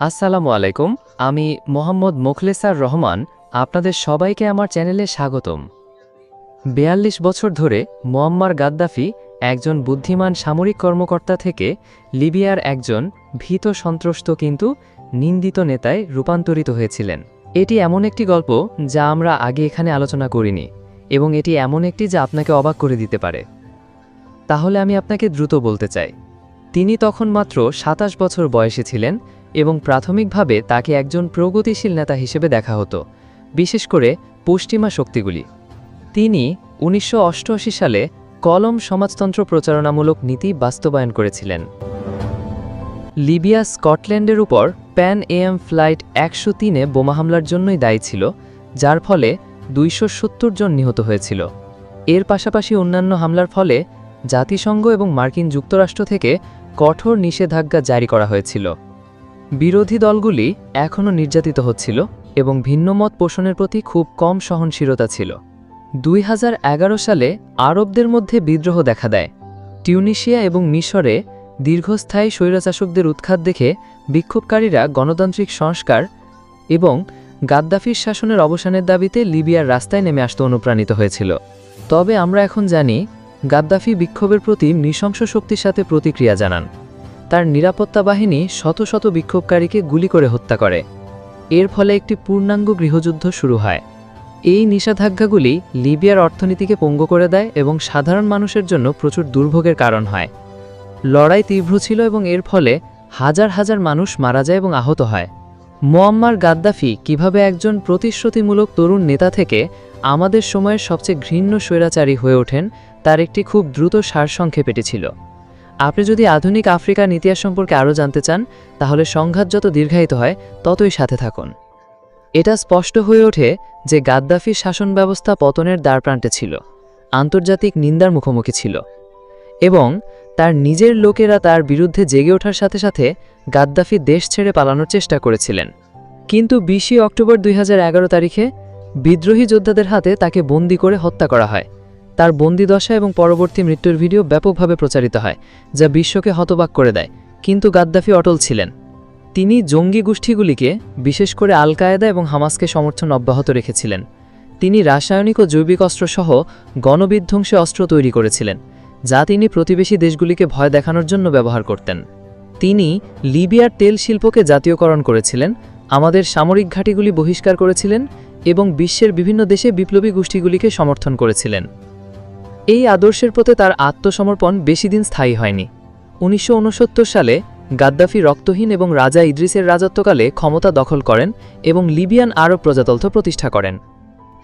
আসসালামু আলাইকুম, আমি মোহাম্মদ মোখলেসার রহমান, আপনাদের সবাইকে আমার চ্যানেলে স্বাগতম। বেয়াল্লিশ বছর ধরে মোয়াম্মার গাদ্দাফি একজন বুদ্ধিমান সামরিক কর্মকর্তা থেকে লিবিয়ার একজন ভীত সন্ত্রস্ত কিন্তু নিন্দিত নেতায় রূপান্তরিত হয়েছিলেন। এটি এমন একটি গল্প যা আমরা আগে এখানে আলোচনা করিনি এবং এটি এমন একটি যা আপনাকে অবাক করে দিতে পারে। তাহলে আমি আপনাকে দ্রুত বলতে চাই। তিনি তখন মাত্র সাতাশ বছর বয়সে ছিলেন এবং প্রাথমিকভাবে তাকে একজন প্রগতিশীল নেতা হিসেবে দেখা হতো, বিশেষ করে পশ্চিমা শক্তিগুলি। তিনি উনিশশো অষ্টআশি সালে কলম সমাজতন্ত্র প্রচারণামূলক নীতি বাস্তবায়ন করেছিলেন। লিবিয়া, স্কটল্যান্ডের উপর প্যান এএম ফ্লাইট একশো তিনে বোমা হামলার জন্যই দায়ী ছিল, যার ফলে দুইশো সত্তর জন নিহত হয়েছিল। এর পাশাপাশি অন্যান্য হামলার ফলে জাতিসংঘ এবং মার্কিন যুক্তরাষ্ট্র থেকে কঠোর নিষেধাজ্ঞা জারি করা হয়েছিল। বিরোধী দলগুলি এখনও নির্যাতিত হচ্ছিল এবং ভিন্নমত পোষণের প্রতি খুব কম সহনশীলতা ছিল। দুই হাজার এগারো সালে আরবদের মধ্যে বিদ্রোহ দেখা দেয়। টিউনিশিয়া এবং মিশরে দীর্ঘস্থায়ী স্বৈরাচাষকদের উৎখাত দেখে বিক্ষোভকারীরা গণতান্ত্রিক সংস্কার এবং গাদ্দাফির শাসনের অবসানের দাবিতে লিবিয়ার রাস্তায় নেমে আসতে অনুপ্রাণিত হয়েছিল। তবে আমরা এখন জানি, গাদ্দাফি বিক্ষোভের প্রতি নৃশংস শক্তির সাথে প্রতিক্রিয়া জানান। তার নিরাপত্তা বাহিনী শত শত বিক্ষোভকারীকে গুলি করে হত্যা করে। এর ফলে একটি পূর্ণাঙ্গ গৃহযুদ্ধ শুরু হয়। এই নিষেধাজ্ঞাগুলি লিবিয়ার অর্থনীতিকে পঙ্গ করে দেয় এবং সাধারণ মানুষের জন্য প্রচুর দুর্ভোগের কারণ হয়। লড়াই তীব্র ছিল এবং এর ফলে হাজার হাজার মানুষ মারা যায় এবং আহত হয়। মোয়াম্মার গাদ্দাফি কীভাবে একজন প্রতিশ্রুতিমূলক তরুণ নেতা থেকে আমাদের সময়ের সবচেয়ে ঘৃণ্য স্বৈরাচারী হয়ে ওঠেন, তার একটি খুব দ্রুত সারসংক্ষেপ এটি ছিল। আপনি যদি আধুনিক আফ্রিকার ইতিহাস সম্পর্কে আরও জানতে চান, তাহলে সংঘাত যত দীর্ঘায়িত হয়, ততই সাথে থাকুন। এটা স্পষ্ট হয়ে ওঠে যে গাদ্দাফির শাসন ব্যবস্থা পতনের দ্বারপ্রান্তে ছিল, আন্তর্জাতিক নিন্দার মুখোমুখি ছিল, এবং তার নিজের লোকেরা তার বিরুদ্ধে জেগে ওঠার সাথে সাথে গাদ্দাফি দেশ ছেড়ে পালানোর চেষ্টা করেছিলেন। কিন্তু বিশে অক্টোবর দুই হাজার এগারো তারিখে বিদ্রোহী যোদ্ধাদের হাতে তাকে বন্দি করে হত্যা করা হয়। তার বন্দিদশা এবং পরবর্তী মৃত্যুর ভিডিও ব্যাপকভাবে প্রচারিত হয়, যা বিশ্বকে হতবাক করে দেয়। কিন্তু গাদ্দাফি অটল ছিলেন। তিনি জঙ্গি গোষ্ঠীগুলিকে, বিশেষ করে আল কায়েদা এবং হামাসকে সমর্থন অব্যাহত রেখেছিলেন। তিনি রাসায়নিক ও জৈবিক অস্ত্রসহ গণবিধ্বংসী অস্ত্র তৈরি করেছিলেন, যা তিনি প্রতিবেশী দেশগুলিকে ভয় দেখানোর জন্য ব্যবহার করতেন। তিনি লিবিয়ার তেল শিল্পকে জাতীয়করণ করেছিলেন, আমাদের সামরিক ঘাঁটিগুলি বহিষ্কার করেছিলেন এবং বিশ্বের বিভিন্ন দেশে বিপ্লবী গোষ্ঠীগুলিকে সমর্থন করেছিলেন। এই আদর্শের প্রতি তার আত্মসমর্পণ বেশি দিন স্থায়ী হয়নি। উনিশশো উনসত্তর সালে গাদ্দাফি রক্তহীন এবং রাজা ইদ্রিসের রাজত্বকালে ক্ষমতা দখল করেন এবং লিবিয়ান আরব প্রজাতন্ত্র প্রতিষ্ঠা করেন।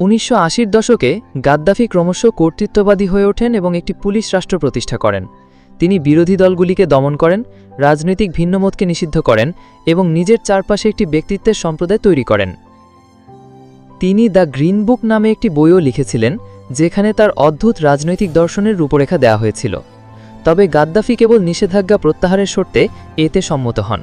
উনিশশো দশকে গাদ্দাফি ক্রমশ কর্তৃত্ববাদী হয়ে ওঠেন এবং একটি পুলিশ রাষ্ট্র প্রতিষ্ঠা করেন। তিনি বিরোধী দলগুলিকে দমন করেন, রাজনৈতিক ভিন্নমতকে নিষিদ্ধ করেন এবং নিজের চারপাশে একটি ব্যক্তিত্বের সম্প্রদায় তৈরি করেন। তিনি দ্য গ্রিন বুক নামে একটি বইও লিখেছিলেন যেখানে তার অদ্ভুত রাজনৈতিক দর্শনের রূপরেখা দেওয়া হয়েছিল। তবে গাদ্দাফি কেবল নিষেধাজ্ঞা প্রত্যাহারের শর্তে এতে সম্মত হন।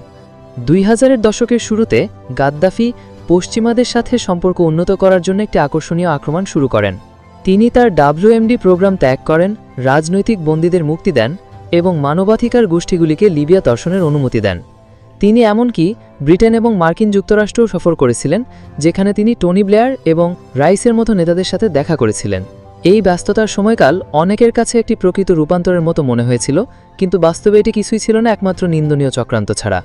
দুই হাজারের দশকের শুরুতে গাদ্দাফি পশ্চিমাদের সাথে সম্পর্ক উন্নত করার জন্য একটি আকর্ষণীয় আক্রমণ শুরু করেন। তিনি তার ডাব্লিউএমডি প্রোগ্রাম ত্যাগ করেন, রাজনৈতিক বন্দীদের মুক্তি দেন এবং মানবাধিকার গোষ্ঠীগুলিকে লিবিয়া দর্শনের অনুমতি দেন। তিনি এমনকি ব্রিটেন এবং মার্কিন যুক্তরাষ্ট্রও সফর করেছিলেন, যেখানে তিনি টনি ব্লেয়ার এবং রাইসের মতো নেতাদের সাথে দেখা করেছিলেন। এই ব্যস্ততার সময়কাল অনেকের কাছে একটি প্রকৃত রূপান্তরের মতো মনে হয়েছিল, কিন্তু বাস্তবে এটি কিছুই ছিল না, একমাত্র নিন্দনীয় চক্রান্ত ছাড়া।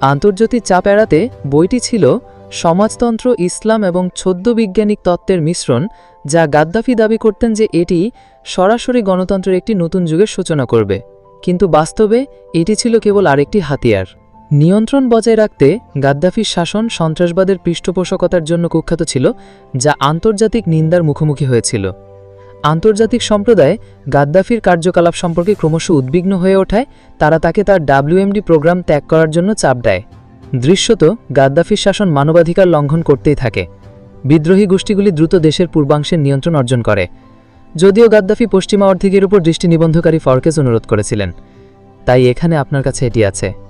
আন্তর্জাতিক চাপ এড়াতে বইটি ছিল সমাজতন্ত্র, ইসলাম এবং ছদ্ম বৈজ্ঞানিক তত্ত্বের মিশ্রণ, যা গাদ্দাফি দাবি করতেন যে এটি সরাসরি গণতন্ত্রের একটি নতুন যুগের সূচনা করবে। কিন্তু বাস্তবে এটি ছিল কেবল আরেকটি হাতিয়ার। নিয়ন্ত্রণ বজায় রাখতে গাদ্দাফির শাসন সন্ত্রাসবাদের পৃষ্ঠপোষকতার জন্য কুখ্যাত ছিল, যা আন্তর্জাতিক নিন্দার মুখোমুখি হয়েছিল। আন্তর্জাতিক সম্প্রদায় গাদ্দাফির কার্যকলাপ সম্পর্কে ক্রমশ উদ্বিগ্ন হয়ে ওঠায়, তারা তাকে তার ডাব্লিউএমডি প্রোগ্রাম ত্যাগ করার জন্য চাপ দেয়। দৃশ্যত, গাদ্দাফির শাসন মানবাধিকার লঙ্ঘন করতেই থাকে। বিদ্রোহী গোষ্ঠীগুলি দ্রুত দেশের পূর্বাংশের নিয়ন্ত্রণ অর্জন করে। যদিও গাদ্দাফি পশ্চিমা অর্ধেকের উপর দৃষ্টি নিবন্ধকারী ফরকেজ অনুরোধ করেছিলেন। তাই এখানে আপনার কাছে এটি আছে।